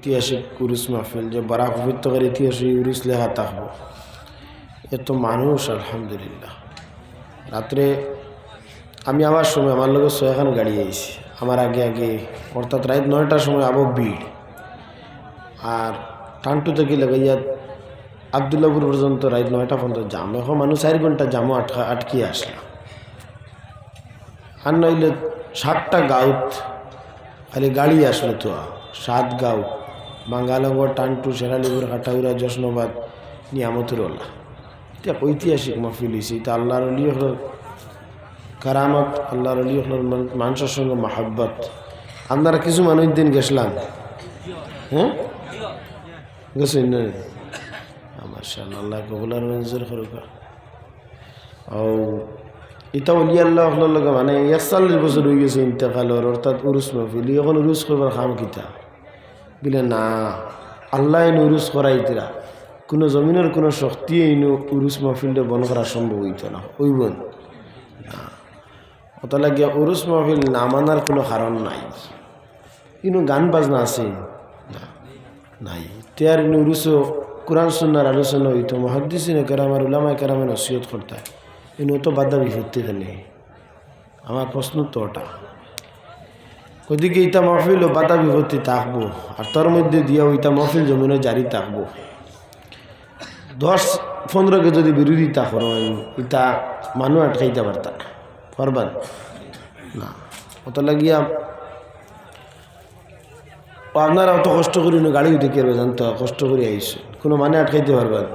ঐতিহাসিক উরুস মাহফিল যে বড়া পবিত্রকার ইতিহাসিক উরুস লেখা থাকব। এত মানুষ, আলহামদুলিল্লাহ। রাত্রে আমি আবার সময়, আমার লোকের ছয়খান গাড়ি আইছি। আমার আগে আগে, অর্থাৎ রাত নয়টার সময় আবো ভিড়। আর টান্টু থেকে লাগাইয়া আবদুল্লাপুর পর্যন্ত রাত নয়টা পর্যন্ত জাম। এখন মানুষ চার ঘণ্টা জামও আটকা আটকিয়ে আসলাম আর নইলে সাতটা গাউত, খালি গাড়ি আসলো তো, সাত গাঁও বাঙ্গালঙ্গ টান্টু শেরালিপুর হাটাউরা জশনবাদ নিয়ামতুরল্লাহ এটা ঐতিহাসিক মাহফিল হয়েছে এটা আল্লাহর অলি কারামত, আল্লাহর অলি মানুষের সঙ্গে মাহাব্বত। আপনারা কিছু মানুষ দিন গেছিলাম। হ্যাঁ? গেছেন না? মার্শাল আল্লাহ কবুলার মঞ্জুর করুকা। ও, এটা অলি আল্লাহ মানে একচল্লিশ বছর হয়ে গেছে ইন্তেকালর, অর্থাৎ উরুস মাহফিল। এখন উরুস করবার খাম কিতা? বলে, না, আল্লাহ এনে উরুস করাইতরা কোনো জমিনের কোনো শক্তি এনে উরুস মাহফিলটা বন করা সম্ভব হইত না, হইব অত লাগিয়া উরুস মাহফিল না মানার কোনো কারণ নাই। ইনো গান বাজনা আছে? না, নাই। তেয়ার ইনো উরুসও কোরআন, সুন্নার আলোচনা হইতো, মহাদ্দিসিনে কেরামার উলামায় কেরামে নসিহত করতে ইনো তো বাধা বিপত্তি নেই আমার প্রশ্ন তো ওটা। ওদিকে ইটা মহফিল ও বাধা বিপত্তি থাকব আর তোর মধ্যে দিয়া ওইটা মহফিল জমিনে জারি থাকব দশ পনেরোকে যদি বিরোধিতা করেন ইটা মানুষ আটকাইতে পারতা পারবেন না। অত লাগিয়া আপনারা অত কষ্ট করি না, গাড়ি উঠে কেরবে জানতো, কষ্ট করে আইসে, কোনো মানে আটকাইতে পারবেন।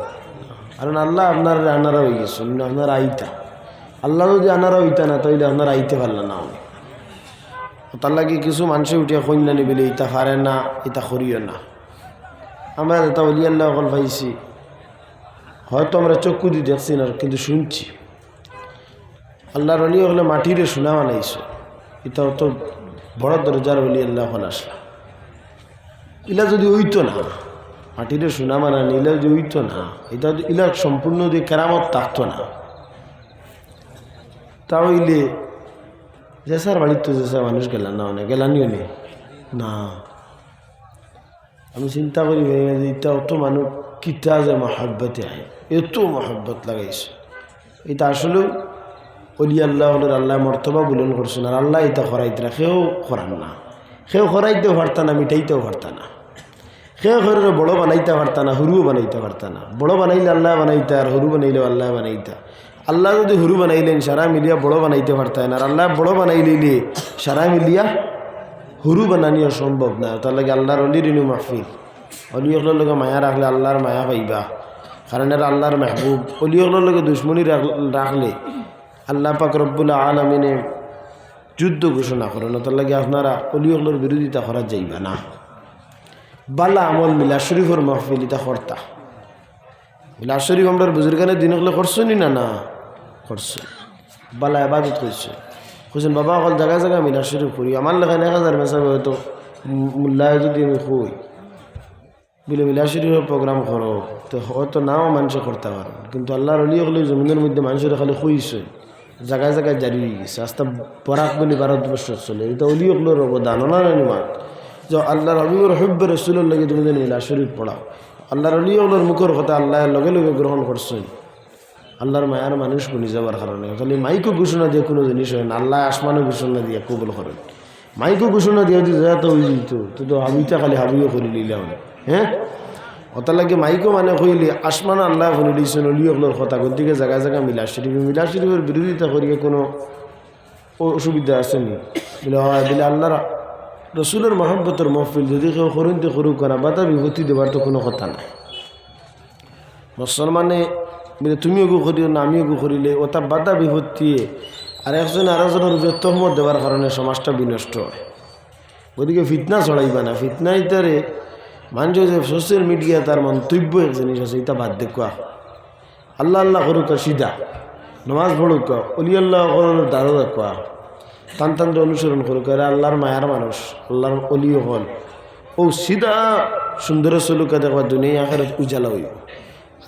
কারণ আল্লাহ আপনার আনারা হয়ে গেছে, আপনার আইতা। আল্লাহ যদি আনারা হইতা না, তাইলে আপনার আইতে পারলেন না। তার লাগে কিছু মানুষে উঠিয়া কন্যা নিবিলে ইতা পারে না ইটা করিও না। আমরা এটা অলি আল্লাহ অকল পাইছি হয়তো আমরা চক্ষু দিয়ে দেখছি না, কিন্তু শুনছি। আল্লাহর অলি হলে মাটিরে শোনা বানাইছে। এটা অত বড় দরজার অলি আল্লাহ হল আসলাম ইলা যদি হইতো না, মাটিরে শোনা মানানি ইলা যদি হইতো না এটা ইলা সম্পূর্ণ যদি কেরামত থাকতো না তাহলে জেসার বাড়ির তো জেসা মানুষ গেলাম না অনেক গেলানিও নেই না আমি চিন্তা করি যে এটা অত মানুষ কিতা যে মহাব্বতে আয় এত মহাব্বত লাগাইছে এটা আসলে অলি আল্লাহ হলের আল্লাহ মর্তবা বুলন করছেন আর আল্লাহ এটা খরাইতে না সেও খরান না সেও খরাইতেও পারতা না মিটাইতেও পারতা না সেও ঘরের বড় বানাইতে পারতা না হুরুও বানাইতে পারতা না বড় বানাইলে আল্লাহ বানাইতা আর হুরু বানাইলেও আল্লাহ বানাইতা আল্লাহ যদি হুরু বানাইলেন, সারা মিলিয়া বড় বানাইতে পারতেন। আর আল্লাহ বড় বানাইলে সারা মিলিয়া হুরু বানানিও সম্ভব না। তার লাগে আল্লাহর অলির ইনু মাহফিল। অলিয়কলের লগে মায়া রাখলে আল্লাহর মায়া পাইবা। কারণ এরা আল্লাহর মেহবুব। অলিয়কলের লগে দুশ্মনী রাখ- রাখলে আল্লাহ পাক রব্বুল আলমিনে যুদ্ধ ঘোষণা করেন। তার লাগে আপনারা অলিয়কলের বিরোধিতা করা যাইবা না। বালা আমল মিলা শরীফর মাহফিল ইতা কর্তা। মিলা শরীফ আমরা বুজুর্গানের দিন হলে করছনি না না? করছে। বালা আবাদত করছে। কৈছেন বাবা, অকল জায়গায় জায়গায় মিলা শরীফ করি আমার লেখায় এক হাজার মেসাব হয়তো মূল্যায় যদি আমি কই, বলে মিলা শরীফের প্রোগ্রাম করো। তো হয়তো নাও মানুষে করতে পারো। কিন্তু আল্লাহর অলি হলে জমিনের মধ্যে মানুষের খালি খুঁজছে জায়গায় জায়গায় জারি হয়ে গেছে। আস্তে বরাক বলি ভারতবর্ষ চলে। এটা অলি হলের অবদান। ওনার যে আল্লাহর হবিবর হব্বে রসুলের লগে তুমি মিলা শরীফ পড়াও, আল্লাহর অলি হলের মুখের কথা আল্লাহর লগে লগে গ্রহণ করছেন। আল্লাহর মায়ার মানুষ বনি যাওয়ার কারণে। খালি মাইকো ঘোষণা দিয়ে কোনো জিনিস হয় না। আল্লাহ আসমানে ঘোষণা দিয়ে কবুল করেন। মাইকো ঘোষণা দিয়ে যদি যা তো যেত তো তো হাবিটা খালি হাবিও করে নিলাম। হ্যাঁ? ওটা লাগে মাইকো মানে কইলে আসমান আল্লাহ করে দিয়েছেন, অলিয়কলোর কথা। গতিকে জায়গায় জায়গায় মিলা শরীফ। মিলা শরীফের বিরোধিতা করিয়ে কোনো অসুবিধা আসেনি বলে, হয়, বলে আল্লাহর রসুলের মহব্বতের মহফিল যদি কেউ করুনতে করুক না বাধা বিভূতি দেওয়ার তো কোনো কথা নাই। মুসলমানে বলে তুমিও গু করিও না আমিও গু করিলে ওটা বাধা বিভক্তি আর একজন আরেকজনের উপরে তহমত দেওয়ার কারণে সমাজটা বিনষ্ট হয়। গতিকে ফিতনা ছড়াইবা না, ফিতনা ইতারে মানুষ যে সোশ্যাল মিডিয়া তার মন্তব্য এক জিনিস আছে এটা বাদ দেখুয়া আল্লাহ আল্লাহ করুক সিধা, নমাজ পড়ুক অলি আল্লাহ করুক দাঁড়ো দেখুয়া টান টানরে অনুসরণ করুক, এরা আল্লাহর মায়ার মানুষ, আল্লাহর অলিও হল। ও সিধা সুন্দর চলুকা দেখবা দুনিয়া আখের উজালা হইব।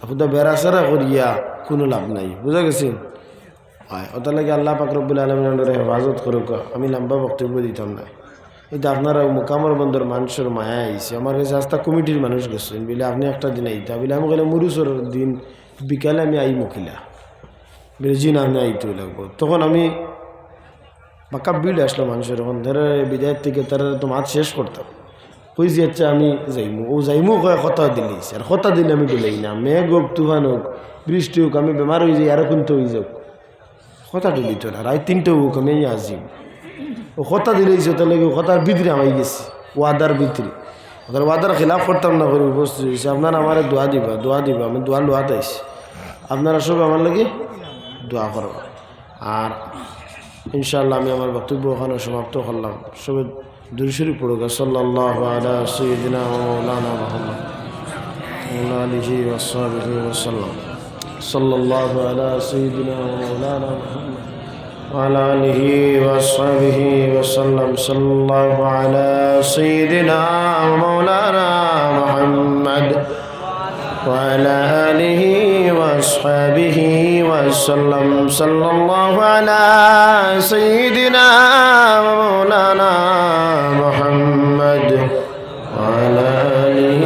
আপুদা বেড়াচারা করিয়া কোনো লাভ নাই, বুঝা গেছি হয় ওটা লাগে আল্লাহ পাক রব্বুল আলমিনের হেফাজত করুক, আমি লম্বা বক্তব্য দিতাম না। এটা আপনারা মোকামর বন্দর মানুষের মায়া আইছে, আমার কাছে আস্তা কমিটির মানুষ গেছেন, বলে আপনি একটা দিন আইতা, বলে আমি গেলে মুরুসর দিন বিকালে আমি আই মুখিলা বলে জি না, আমি আইতে লাগবো। তখন আমি বাক্কা বিল আসলো মানুষের এখন ধরে বিদায়ের থেকে তারা তো মাছ শেষ করতাম। কইছি আচ্ছা আমি যাইমু। ও যাইমু, কয় কথা দিলিস আর কথা দিলে আমি দিলেই না মেঘ হোক, তুফান হোক, বৃষ্টি হোক, আমি বেমার হয়ে যাই, আরও কিন্তু হয়ে যাক। কথা দিলি তো না রায় তিনটে হোক, আমি আসিম ও কথা দিলেইছে তাহলে কথার ভিতরে আমি গেছি, ওয়াদার ভিতরে। ওদের ওয়াদার খেলাফ করতাম না করে উপস্থিত হয়েছে আপনারা আমার দোয়া দিবা দোয়া দিবা, আমি দোয়া লোয়াতে আইসি আপনারা সব আমার লাগে দোয়া করবা। আর ইনশাল্লাহ আমি আমার বক্তব্য ওখানে সমাপ্ত করলাম। সবে দুরুশরী পড়ুক সাল্লাহ আলা সৈদিনা মৌলানা মোহাম্মদ وعلى آله وصحبه وسلم صلى الله على سيدنا ومولانا محمد وعلى آله وصحبه وسلم صلى الله على سيدنا ومولانا محمد وعلى آله وأصحابه وسلم. صلى الله على سيدنا ومولانا محمد وعلى آله.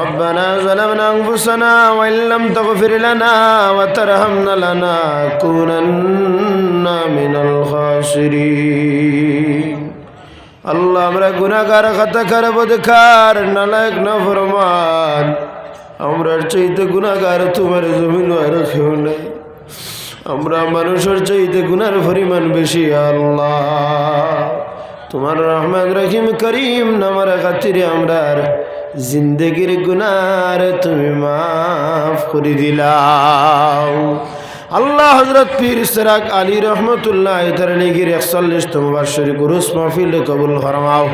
ربنا ظلمنا أنفسنا وإن لم تغفر لنا وترحمنا لنكونن من الخاسرين. আল্লাহ আমরা গুনাগার খাতাকার বদকার নালায়ক না ফরমান। আমরার চাইতে গুনাগার তোমার জমিন আর কেউ নাই। আমরা মানুষের চাইতে গুনার পরিমাণ বেশি, আল্লাহ। তোমার রহমান, রহিম, করিম নামার খাতিরে আমরার জিন্দগির গুনার তুমি মাফ করে দিলাম। আল্লাহ হজরত পীর সেরাক আলী রহমতুল্লাহ তার লিগির একচল্লিশতম বার্ষিক গুরুস মাহফিল কবুল ফরমাও।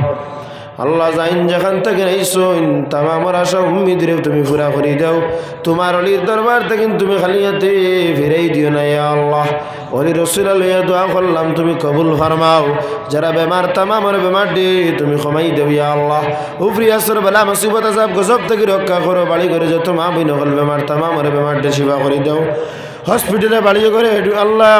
আল্লাহ জাইন যেখান থেকে আইসইন তাম আমার আশা উম্মিদরে তুমি পুরা করে দাও। তোমার অলির দরবার থেকে তুমি খালি হাতে ফিরাই দিও না আল্লাহ। অলি রসুলা লইয়া দোয়া করলাম, তুমি কবুল ফরমাও। যারা বেমার তাম আমার বেমার দে তুমি ক্ষমাই দেও ইয়া আল্লাহ। উফরি আসর, বেলা মুসিবত আসাব গজব থেকে রক্ষা করো, বাড়ি করে যত মা বই নকল বেমার তাম আমার বেমার দে সেবা করে দাও। হসপিটালে বাড়ি করে আল্লাহ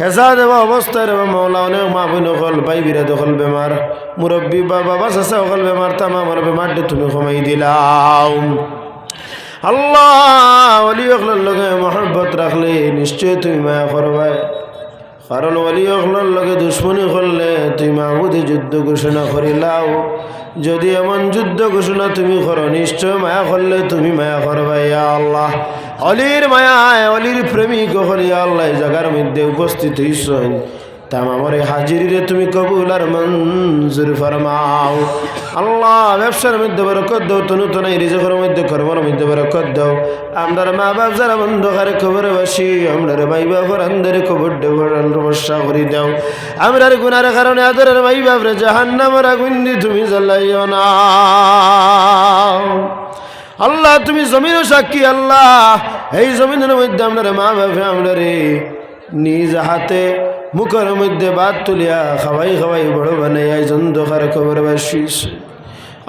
হেজা দেওয়া অবস্থায় রে মৌলা অনেক মা বই নকল বাই বিরে দখল বেমার। মুরব্বী বা বাবা চাষা অকল বেমার তাম আমার বেমার দে তুমি কমাই দিলাম আল্লাহ অলি লগে মহব্বত রাখলে নিশ্চয় তুমি মায়া করবাই কারণ অলি লগে দুশ্মনী করলে তুই মা মাহবুদে যুদ্ধ ঘোষণা করিলাও। যদি এমন যুদ্ধ ঘোষণা তুমি করো, নিশ্চয় মায়া করলে তুমি মায়া করবা, ইয়া আল্লাহ। অলির মায়া অলির প্রেমিক হলিয়া আল্লাহ জাগার মধ্যে উপস্থিত হইসন। তাম আমার এই হাজিরিরে তুমি কবুল আর মঞ্জুর ফরমাও। আল্লাহ, ব্যবসার মধ্যে বরকত দাও তনু তনাই রিজকের মধ্যে কর্মের মধ্যে বরকত দাও। আমরার মা বাপ যারা বন্ধ করে খবর বাসি আমরার ভাই বাপর আন্দরে খবর বর্ষা করে দাও। আমরার গুনার কারণে আদরের ভাই বাপরে জাহান্নামের আগুন দিয়ে তুমি জ্বালাইও না। আল্লাহ, তুমি জমিনও সাক্ষী আল্লাহ। এই জমিনের মধ্যে আপনার মা বাপে আমরা নিজ হাতে মুখের মধ্যে বাদ তুলিয়া খাওয়াই খাওয়াই বড় বানাই জন্দকার খবর বাসিস।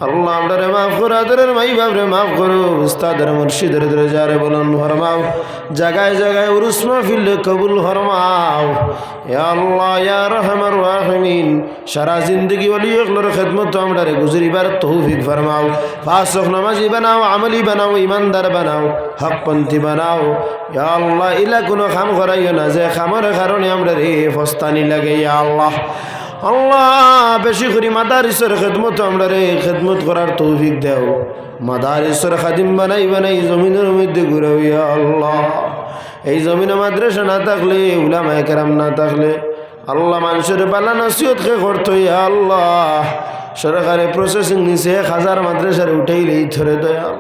আল্লাহ আমরা মাফ করো, আদরের মাই বাবরে মাফ করো, উস্তাদের মুর্শিদের দরজারে বলুন, ফরমাও। জায়গায় জায়গায় উরুস মাহফিল কবুল ফরমাও। আল্লাহ, ইয়া রহমার রাহিমিন। সারা জিন্দগি ওলি ওগুলোর খেদমত আমরা রে গুজরিবার তৌফিক ফরমাও। ফাসক নামাজি বানাও, আমলি বানাও, ইমানদার বানাও, হকপন্থী বানাও। ইয়া আল্লাহ, ইলা কোনো খাম করাইও না, যে খামের কারণে আমরা রে ফস্তানি লাগে, ইয়া আল্লাহ। আল্লাহ, বেশি করি মাদারিসের খেদমত আমরা রে খেদমত করার তৌফিক দেও। মাদারিসের খাদিম বানাই বানাই জমিনের মধ্যে ঘুরে আল্লাহ। এই জমিনে মাদ্রাসা না থাকলে, উলামায় কেরাম না থাকলে, আল্লাহ মানুষের পালা নসিহত খে করতো আল্লাহ। সরকারে প্রসেসিং নিছে, এক হাজার মাদ্রাসার উঠেইলেই ধরে দয়াল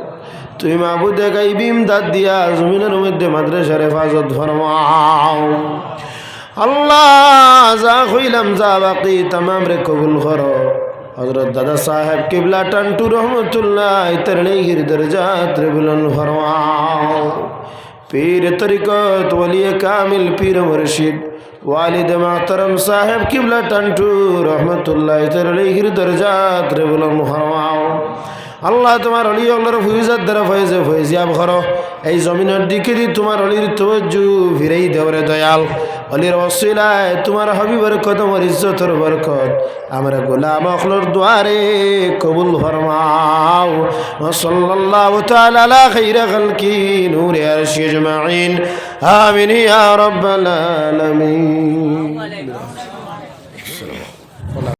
তুই মাহবুদে গাই বিম দাঁত দিয়া জমিনের মধ্যে মাদ্রাসার হেফাজত ফরমাও। আল্লাহ, যা হইলাম যা বাকি, তামাম রে কবুল করো। হজরত দাদা সাহেব কিবলা টান্টু রহমতুল্লাহ তরণীগির দরজাত রে বুলন ফরমাও পীর তরিকত ওলিয়ে কামিল, পীর মুর্শিদ ওয়ালিদ মাতরম সাহেব কিবলা টান্টু রহমতুল্লাহ তরণীগির দরজাত রে বুলন ফরমাও আল্লাহ, তোমার অলি অল্লার ফুইজার দ্বারা ফয়েজে ফয়েজিয়াব করো। এই জমিনের দিকে তোমার অলির তবজ্জু ফিরেই দেওরে দয়াল। অলির অসিলায় তোমার হবিবর কদমর ইজ্জতর বরকত। আমরা গোলাম অখলর দুয়ারে কবুল ফরমাও। সাল্লাল্লাহু তাআলা আলা খালকি নূরে আরশি আজমাইন। আমিন ইয়া রাব্বাল আলামিন।